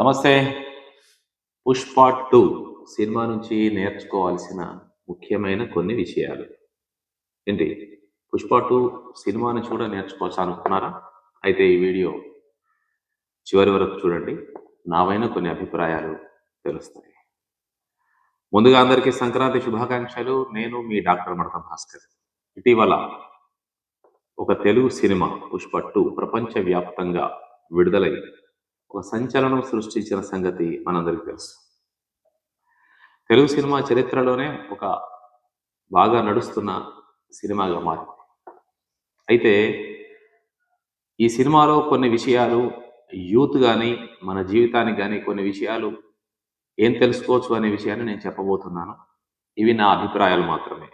నమస్తే. Pushpa two cinema నుంచి నేర్చుకోవాల్సిన ముఖ్యమైన కొన్ని విషయాలు. ఏంటి? పుష్ప టూ సినిమా నుంచి కూడా నేర్చుకోవచ్చు అనుకున్నారా? అయితే ఈ వీడియో చివరి వరకు చూడండి. నావైన కొన్ని అభిప్రాయాలు తెలుస్తాయి. ముందుగా అందరికీ సంక్రాంతి శుభాకాంక్షలు. నేను మీ డాక్టర్ మడత భాస్కర్. ఇటీవల ఒక తెలుగు సినిమా పుష్ప టూ ప్రపంచవ్యాప్తంగా విడుదలైంది. ఒక సంచలనం సృష్టించిన సంగతి మనందరికీ తెలుసు. తెలుగు సినిమా చరిత్రలోనే ఒక బాగా నడుస్తున్న సినిమాగా మారింది. అయితే ఈ సినిమాలో కొన్ని విషయాలు యూత్ కానీ మన జీవితానికి కానీ కొన్ని విషయాలు ఏం తెలుసుకోవచ్చు అనే విషయాన్ని నేను చెప్పబోతున్నాను. ఇవి నా అభిప్రాయాలు మాత్రమే.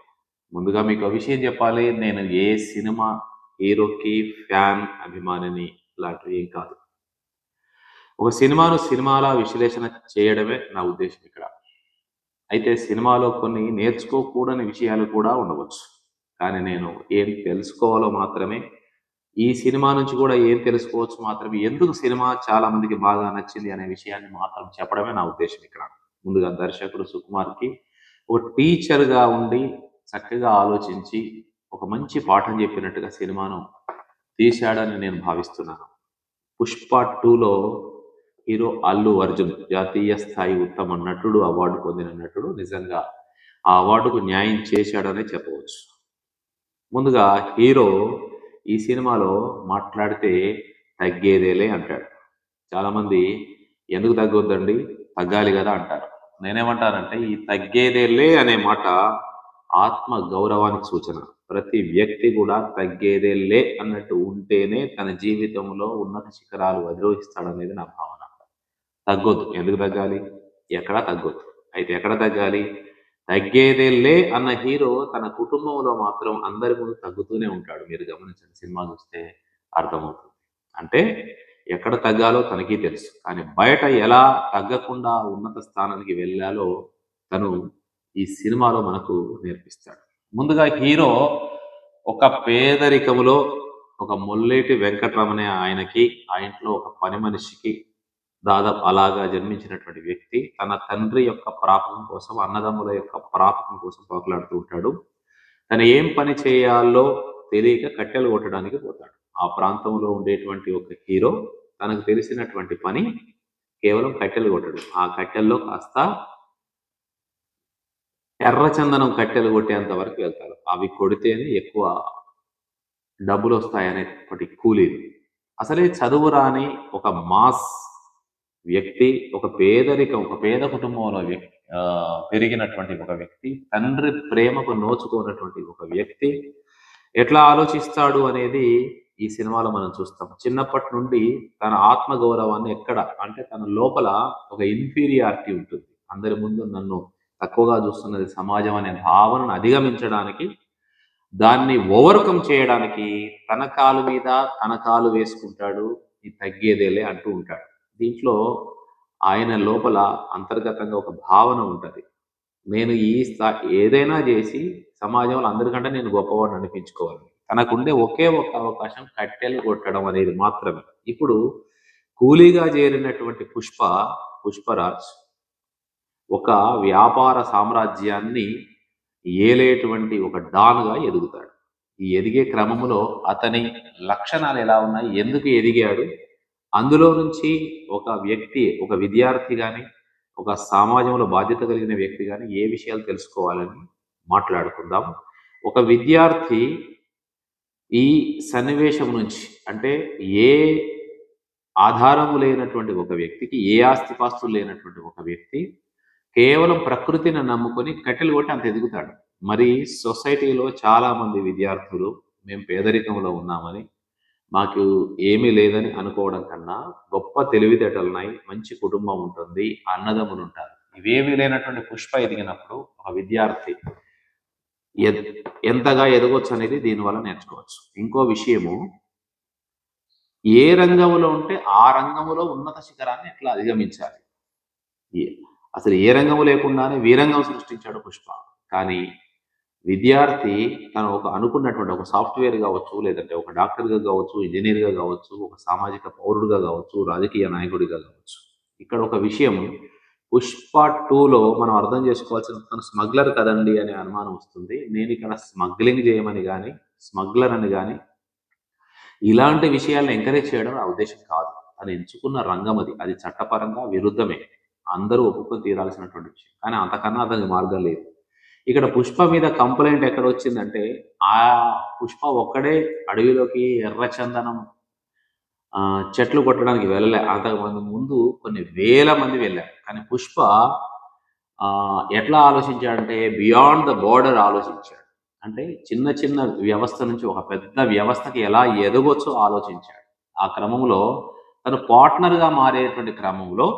ముందుగా మీకు ఒక విషయం చెప్పాలి నేను ఏ సినిమా హీరోకి ఫ్యాన్ అభిమానిని లాంటివి ఏం కాదు. ఒక సినిమాను సినిమాలా విశ్లేషణ చేయడమే నా ఉద్దేశం ఇక్కడ. అయితే సినిమాలో కొన్ని నేర్చుకోకూడని విషయాలు కూడా ఉండవచ్చు. కానీ నేను ఏం తెలుసుకోవాలో మాత్రమే ఈ సినిమా నుంచి కూడా ఏం తెలుసుకోవచ్చు మాత్రమే ఎందుకు సినిమా చాలా మందికి బాగా నచ్చింది అనే విషయాన్ని మాత్రం చెప్పడమే నా ఉద్దేశం ఇక్కడ. ముందుగా దర్శకుడు సుకుమార్కి ఒక టీచర్గా ఉండి చక్కగా ఆలోచించి ఒక మంచి పాఠం చెప్పినట్టుగా సినిమాను తీశాడని నేను భావిస్తున్నాను. పుష్ప టూలో హీరో అల్లు అర్జున్ జాతీయ స్థాయి ఉత్తమ నటుడు అవార్డు పొందిన నటుడు నిజంగా ఆ అవార్డుకు న్యాయం చేశాడనే చెప్పవచ్చు. ముందుగా హీరో ఈ సినిమాలో మాట్లాడితే తగ్గేదేలే అంటాడు. చాలామంది ఎందుకు తగ్గొద్దండి? తగ్గాలి కదా అంటారు. నేనేమంటానంటే ఈ తగ్గేదేలే అనే మాట ఆత్మ గౌరవానికి సూచన. ప్రతి వ్యక్తి కూడా తగ్గేదేలే అన్నట్టు ఉంటేనే తన జీవితంలో ఉన్నత శిఖరాలు అధిరోహిస్తాడనేది నా భావన. తగ్గొద్దు. ఎందుకు తగ్గాలి? ఎక్కడ తగ్గొద్దు. అయితే ఎక్కడ తగ్గాలి? తగ్గేదేలే అన్న హీరో తన కుటుంబంలో మాత్రం అందరి ముందు తగ్గుతూనే ఉంటాడు. మీరు గమనించండి సినిమా చూస్తే అర్థమవుతుంది. అంటే ఎక్కడ తగ్గాలో తనకి తెలుసు. కానీ బయట ఎలా తగ్గకుండా ఉన్నత స్థానానికి వెళ్ళాలో తను ఈ సినిమాలో మనకు నేర్పిస్తాడు. ముందుగా హీరో ఒక పేదరికములో ఒక మొల్లేటి వెంకటరమణ ఆయనకి ఆ ఇంట్లో ఒక పని మనిషికి దాదాపు అలాగా జన్మించినటువంటి వ్యక్తి తన తండ్రి యొక్క ప్రాపకం కోసం అన్నదమ్ముల యొక్క ప్రాపకం కోసం పోకలాడుతూ ఉంటాడు. తను ఏం పని చేయాలో తెలియక కట్టెలు కొట్టడానికి పోతాడు. ఆ ప్రాంతంలో ఉండేటువంటి ఒక హీరో తనకు తెలిసినటువంటి పని కేవలం కట్టెలు కొట్టడు. ఆ కట్టెల్లో కాస్త ఎర్రచందనం కట్టెలు కొట్టేంత వరకు వెళ్తారు అవి కొడితేనే ఎక్కువ డబ్బులు వస్తాయనేటువంటి కూలీలు. అసలే చదువు రాని ఒక మాస్ వ్యక్తి ఒక పేదరికం ఒక పేద కుటుంబంలో వ్యక్తి ఆ, పెరిగినటువంటి ఒక వ్యక్తి తండ్రి ప్రేమకు నోచుకున్నటువంటి ఒక వ్యక్తి ఎట్లా ఆలోచిస్తాడు అనేది ఈ సినిమాలో మనం చూస్తాం. చిన్నప్పటి నుండి తన ఆత్మ గౌరవాన్ని ఎక్కడ అంటే తన లోపల ఒక ఇన్ఫీరియారిటీ ఉంటుంది. అందరి ముందు నన్ను తక్కువగా చూస్తున్నది సమాజం అనే భావనను అధిగమించడానికి దాన్ని ఓవర్కమ్ చేయడానికి తన కాలు మీద తన కాలు వేసుకుంటాడు ఈ తగ్గేదేలే అంటూ ఉంటాడు. దీంట్లో ఆయన లోపల అంతర్గతంగా ఒక భావన ఉంటుంది. నేను ఈ స్థా ఏదైనా చేసి సమాజంలో అందరికంటే నేను గొప్పవాడిని అనిపించుకోవాలి. తనకుండే ఒకే ఒక అవకాశం కట్టెలు కొట్టడం అనేది మాత్రమే. ఇప్పుడు కూలీగా చేరినటువంటి పుష్ప పుష్పరాజ్ ఒక వ్యాపార సామ్రాజ్యాన్ని ఏలేటువంటి ఒక డాన్గా ఎదుగుతాడు. ఈ ఎదిగే క్రమంలో అతని లక్షణాలు ఎలా ఉన్నాయి? ఎందుకు ఎదిగాడు? అందులో నుంచి ఒక వ్యక్తి ఒక విద్యార్థి కానీ ఒక సమాజంలో బాధ్యత కలిగిన వ్యక్తి కానీ ఏ విషయాలు తెలుసుకోవాలని మాట్లాడుకుందాం. ఒక విద్యార్థి ఈ సన్నివేశం నుంచి అంటే ఏ ఆధారము లేనటువంటి ఒక వ్యక్తికి ఏ ఆస్తిపాస్తులు లేనటువంటి ఒక వ్యక్తి కేవలం ప్రకృతిని నమ్ముకొని కట్టెలు కొట్టి అంత ఎదుగుతాడు. మరి సొసైటీలో చాలామంది విద్యార్థులు మేము పేదరికంలో ఉన్నామని మాకు ఏమీ లేదని అనుకోవడం కన్నా గొప్ప తెలివితేటలున్నాయి మంచి కుటుంబం ఉంటుంది అన్నదమ్ములు ఉంటారు ఇవేమీ లేనటువంటి పుష్ప ఎదిగినప్పుడు ఒక విద్యార్థి ఎంతగా ఎదగొచ్చు అనేది దీనివల్ల నేర్చుకోవచ్చు. ఇంకో విషయము ఏ రంగంలో ఉంటే ఆ రంగంలో ఉన్నత శిఖరాన్ని ఎట్లా అధిగమించాలి? అసలు ఏ రంగము లేకుండానే వీరంగం సృష్టించాడు పుష్ప. కానీ విద్యార్థి తను ఒక అనుకున్నటువంటి ఒక సాఫ్ట్వేర్ కావచ్చు లేదంటే ఒక డాక్టర్గా కావచ్చు ఇంజనీర్గా కావచ్చు ఒక సామాజిక పౌరుడుగా కావచ్చు రాజకీయ నాయకుడిగా కావచ్చు. ఇక్కడ ఒక విషయం పుష్ప టూలో మనం అర్థం చేసుకోవాల్సిన తను స్మగ్లర్ కదండి అనే అనుమానం వస్తుంది. నేను ఇక్కడ స్మగ్లింగ్ చేయమని కానీ స్మగ్లర్ అని కానీ ఇలాంటి విషయాలను ఎంకరేజ్ చేయడం నా ఉద్దేశం కాదు. అని ఎంచుకున్న రంగం అది. అది చట్టపరంగా విరుద్ధమే. అందరూ ఒప్పుకొని తీరాల్సినటువంటి విషయం. కానీ అంతకన్నా అతనికి మార్గం లేదు. ఇక్కడ పుష్ప మీద కంప్లైంట్ ఎక్కడ వచ్చిందంటే ఆ పుష్ప ఒక్కడే అడవిలోకి ఎర్రచందనం ఆ, చెట్లు కొట్టడానికి వెళ్ళలే. అంతకుమంది ముందు కొన్ని వేల మంది వెళ్ళారు కానీ పుష్ప ఎట్లా ఆలోచించాడంటే బియాండ్ ద బోర్డర్ ఆలోచించాడు. అంటే చిన్న చిన్న వ్యవస్థ నుంచి ఒక పెద్ద వ్యవస్థకి ఎలా ఎదగొచ్చో ఆలోచించాడు. ఆ క్రమంలో తను పార్ట్నర్గా మారేటువంటి క్రమంలో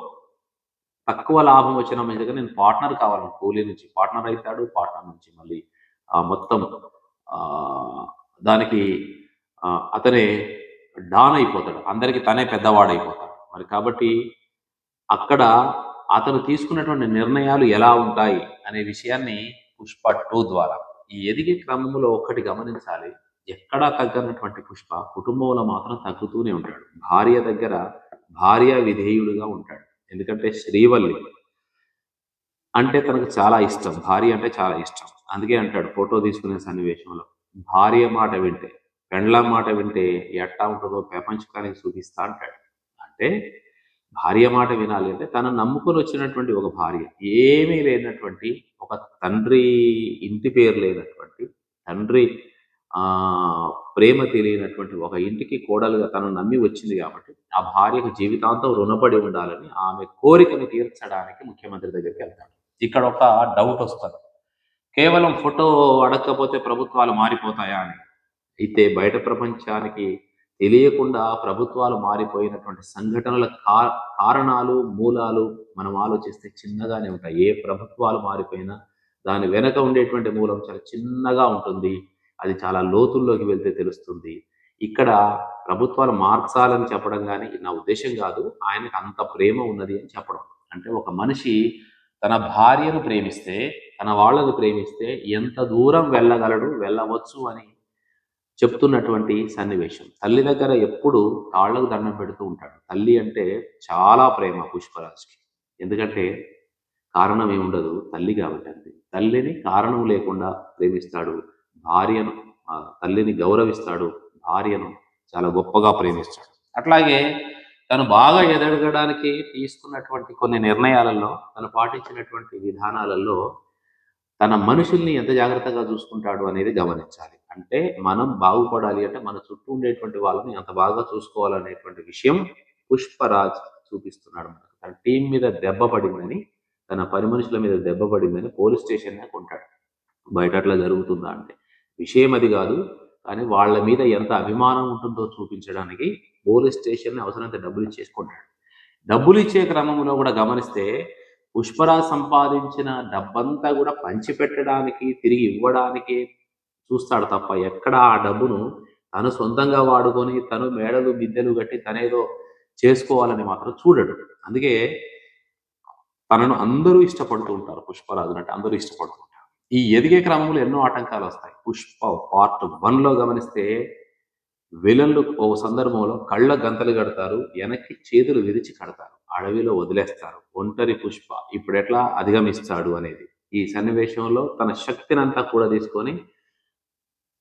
తక్కువ లాభం వచ్చిన మీ దగ్గర నేను పార్ట్నర్ కావాలని కూలీ నుంచి పార్ట్నర్ అవుతాడు పార్ట్నర్ నుంచి మళ్ళీ ఆ మొత్తం దానికి అతనే డాన్ అయిపోతాడు. అందరికి తనే పెద్దవాడైపోతాడు. మరి కాబట్టి అక్కడ అతను తీసుకున్నటువంటి నిర్ణయాలు ఎలా ఉంటాయి అనే విషయాన్ని పుష్ప టూ ద్వారా ఈ ఎదిగే క్రమంలో ఒక్కటి గమనించాలి. ఎక్కడా తగ్గనటువంటి పుష్ప కుటుంబంలో మాత్రం తగ్గుతూనే ఉంటాడు. భార్య దగ్గర భార్య విధేయుడుగా ఉంటాడు. ఎందుకంటే శ్రీవల్లి అంటే తనకు చాలా ఇష్టం. భార్య అంటే చాలా ఇష్టం. అందుకే అంటాడు ఫోటో తీసుకునే సన్నివేశంలో భార్య మాట వింటే పెండ్ల మాట వింటే ఎట్టా ఉంటుందో ప్రపంచకానికి చూపిస్తా అంటాడు. అంటే భార్య మాట వినాలి అంటే తను నమ్ముకొని వచ్చినటువంటి ఒక భార్య. ఏమీ లేనటువంటి ఒక తండ్రి ఇంటి పేరు లేనటువంటి తండ్రి ప్రేమ తెలియనటువంటి ఒక ఇంటికి కోడలుగా తను నమ్మి వచ్చింది కాబట్టి ఆ భార్యకు జీవితాంతం రుణపడి ఉండాలని ఆమె కోరికను తీర్చడానికి ముఖ్యమంత్రి దగ్గరికి వెళ్తాడు. ఇక్కడ ఒక డౌట్ వస్తుంది. కేవలం ఫోటో అడగకపోతే ప్రభుత్వాలు మారిపోతాయా అని. అయితే బయట ప్రపంచానికి తెలియకుండా ప్రభుత్వాలు మారిపోయినటువంటి సంఘటనల కా- కారణాలు మూలాలు మనం ఆలోచిస్తే చిన్నగానే ఉంటాయి. ఏ ప్రభుత్వాలు మారిపోయినా దాని వెనక ఉండేటువంటి మూలం చాలా చిన్నగా ఉంటుంది. అది చాలా లోతుల్లోకి వెళ్తే తెలుస్తుంది. ఇక్కడ ప్రభుత్వాలు మార్చాలని చెప్పడం కానీ నా ఉద్దేశం కాదు. ఆయనకు అంత ప్రేమ ఉన్నది అని చెప్పడం. అంటే ఒక మనిషి తన భార్యను ప్రేమిస్తే తన వాళ్ళను ప్రేమిస్తే ఎంత దూరం వెళ్ళగలడు వెళ్ళవచ్చు అని చెప్తున్నటువంటి సన్నివేశం. తల్లి దగ్గర ఎప్పుడు తాళ్ళకు దండం పెడుతూ ఉంటాడు. తల్లి అంటే చాలా ప్రేమ పుష్పరాజుకి. ఎందుకంటే కారణం ఏముండదు? తల్లి కాబట్టి అంతే. తల్లిని కారణం లేకుండా ప్రేమిస్తాడు. భార్యను తల్లిని గౌరవిస్తాడు. భార్యను చాలా గొప్పగా ప్రేమిస్తాడు. అట్లాగే తను బాగా ఎదగడానికి తీసుకున్నటువంటి కొన్ని నిర్ణయాలలో తను పాటించినటువంటి విధానాలలో తన మనుషుల్ని ఎంత జాగ్రత్తగా చూసుకుంటాడు అనేది గమనించాలి. అంటే మనం బాగుపడాలి అంటే మన చుట్టూ ఉండేటువంటి వాళ్ళని ఎంత బాగా చూసుకోవాలనేటువంటి విషయం పుష్పరాజ్ చూపిస్తున్నాడు మనకు. తన టీం మీద దెబ్బ పడిందని తన పని మనుషుల మీద దెబ్బ పడిందని పోలీస్ స్టేషన్ కొంటాడు. బయట అట్లా జరుగుతుందా అంటే. విషయం అది కాదు కానీ వాళ్ళ మీద ఎంత అభిమానం ఉంటుందో చూపించడానికి పోలీస్ స్టేషన్ అవసరమైతే డబ్బులు ఇచ్చేసుకుంటాడు. డబ్బులు ఇచ్చే క్రమంలో కూడా గమనిస్తే పుష్పరాజ్ సంపాదించిన డబ్బంతా కూడా పంచిపెట్టడానికి తిరిగి ఇవ్వడానికి చూస్తాడు తప్ప ఎక్కడ ఆ డబ్బును తను సొంతంగా వాడుకొని తను మేడలు బిద్దెలు కట్టి తనేదో చేసుకోవాలని మాత్రం చూడడు. అందుకే తనను అందరూ ఇష్టపడుతూ ఉంటారు పుష్పరాజు అంటే అందరూ ఇష్టపడుతూ ఈ ఎదిగే క్రమంలో ఎన్నో ఆటంకాలు వస్తాయి. పుష్ప పార్ట్ వన్లో గమనిస్తే విలన్లు ఓ సందర్భంలో కళ్ళ గంతలు కడతారు వెనక్కి చేతులు విరిచి కడతారు అడవిలో వదిలేస్తారు. ఒంటరి పుష్ప ఇప్పుడు ఎట్లా అధిగమిస్తాడు అనేది. ఈ సన్నివేశంలో తన శక్తినంతా కూడా తీసుకొని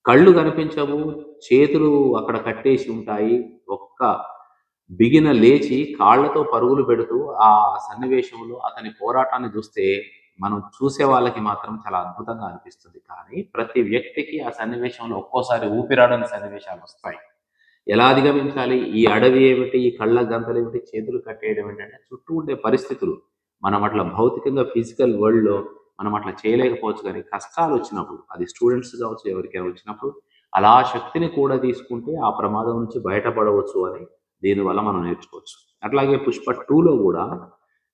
కళ్ళు కనిపించవు చేతులు అక్కడ కట్టేసి ఉంటాయి. ఒక్క బిగిన లేచి కాళ్ళతో పరుగులు పెడుతూ ఆ సన్నివేశంలో అతని పోరాటాన్ని చూస్తే మనం చూసే వాళ్ళకి మాత్రం చాలా అద్భుతంగా అనిపిస్తుంది. కానీ ప్రతి వ్యక్తికి ఆ సన్నివేశంలో ఒక్కోసారి ఊపిరాడని సన్నివేశాలు వస్తాయి. ఎలా అధిగమించాలి? ఈ అడవి ఏమిటి? ఈ కళ్ళ గంతలు ఏమిటి? చేతులు కట్టేయడం ఏంటంటే చుట్టూ ఉండే పరిస్థితులు. మనం అట్లా భౌతికంగా ఫిజికల్ వరల్డ్లో మనం అట్లా చేయలేకపోవచ్చు కానీ కష్టాలు వచ్చినప్పుడు అది స్టూడెంట్స్ కావచ్చు ఎవరికైనా వచ్చినప్పుడు అలా శక్తిని కూడా తీసుకుంటే ఆ ప్రమాదం నుంచి బయటపడవచ్చు అని దీనివల్ల మనం నేర్చుకోవచ్చు. అట్లాగే పుష్ప టూలో కూడా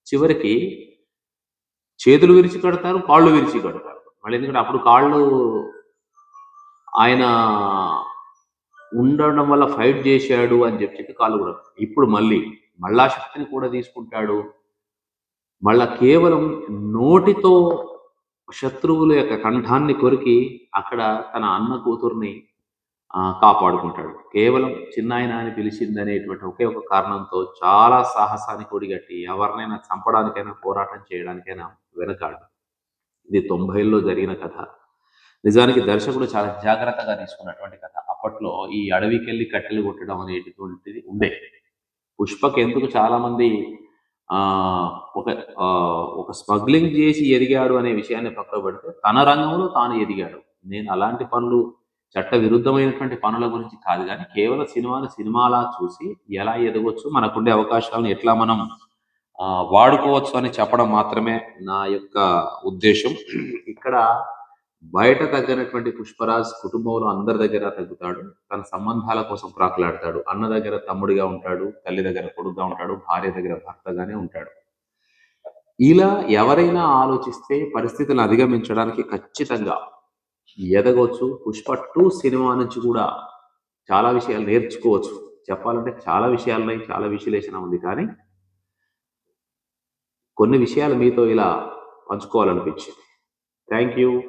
చివరికి చేతులు విరిచి కడతారు కాళ్ళు విరిచి కడతారు. మళ్ళీ ఎందుకంటే అప్పుడు కాళ్ళు ఆయన ఉండడం వల్ల ఫైట్ చేశాడు అని చెప్పి కాళ్ళు కూడా ఇప్పుడు మళ్ళీ మళ్ళా శక్తిని కూడా తీసుకుంటాడు. మళ్ళా కేవలం నోటితో శత్రువుల యొక్క కంఠాన్ని కొరికి అక్కడ తన అన్న కూతుర్ని కాపాడుకుంటాడు. కేవలం చిన్నాయన అని పిలిచిందనేటువంటి ఒకే ఒక కారణంతో చాలా సాహసానికి ఒడిగట్టి ఎవరినైనా చంపడానికైనా పోరాటం చేయడానికైనా వెనకాడు. ఇది తొంభైల్లో జరిగిన కథ. నిజానికి దర్శకుడు చాలా జాగ్రత్తగా తీసుకున్నటువంటి కథ. అప్పట్లో ఈ అడవికి వెళ్ళి కట్టెలు కొట్టడం అనేటువంటిది ఉండే. పుష్పకి ఎందుకు చాలామంది ఒక ఒక స్మగ్లింగ్ చేసి ఎదిగాడు అనే విషయాన్ని పక్కకు పెడితే తన రంగంలో తాను ఎదిగాడు. నేను అలాంటి పనులు చట్ట విరుద్ధమైనటువంటి పనుల గురించి కాదు కానీ కేవలం సినిమాను సినిమాలా చూసి ఎలా ఎదగొచ్చు మనకుండే అవకాశాలను ఎట్లా మనం ఆ, వాడుకోవచ్చు అని చెప్పడం మాత్రమే నా యొక్క ఉద్దేశం. ఇక్కడ బయట తగ్గినటువంటి పుష్పరాజ్ కుటుంబంలో అందరి దగ్గర తగ్గుతాడు తన సంబంధాల కోసం ప్రాకులాడతాడు. అన్న దగ్గర తమ్ముడిగా ఉంటాడు తల్లి దగ్గర కొడుకుగా ఉంటాడు భార్య దగ్గర భర్తగానే ఉంటాడు. ఇలా ఎవరైనా ఆలోచిస్తే పరిస్థితులను అధిగమించడానికి ఖచ్చితంగా ఎదగవచ్చు పుష్ప టూ సినిమా నుంచి కూడా చాలా విషయాలు నేర్చుకోవచ్చు. చెప్పాలంటే చాలా విషయాలున్నాయి చాలా విశ్లేషణ ఉంది. కానీ కొన్ని విషయాలు మీతో ఇలా పంచుకోవాలనిపించింది. Thank you.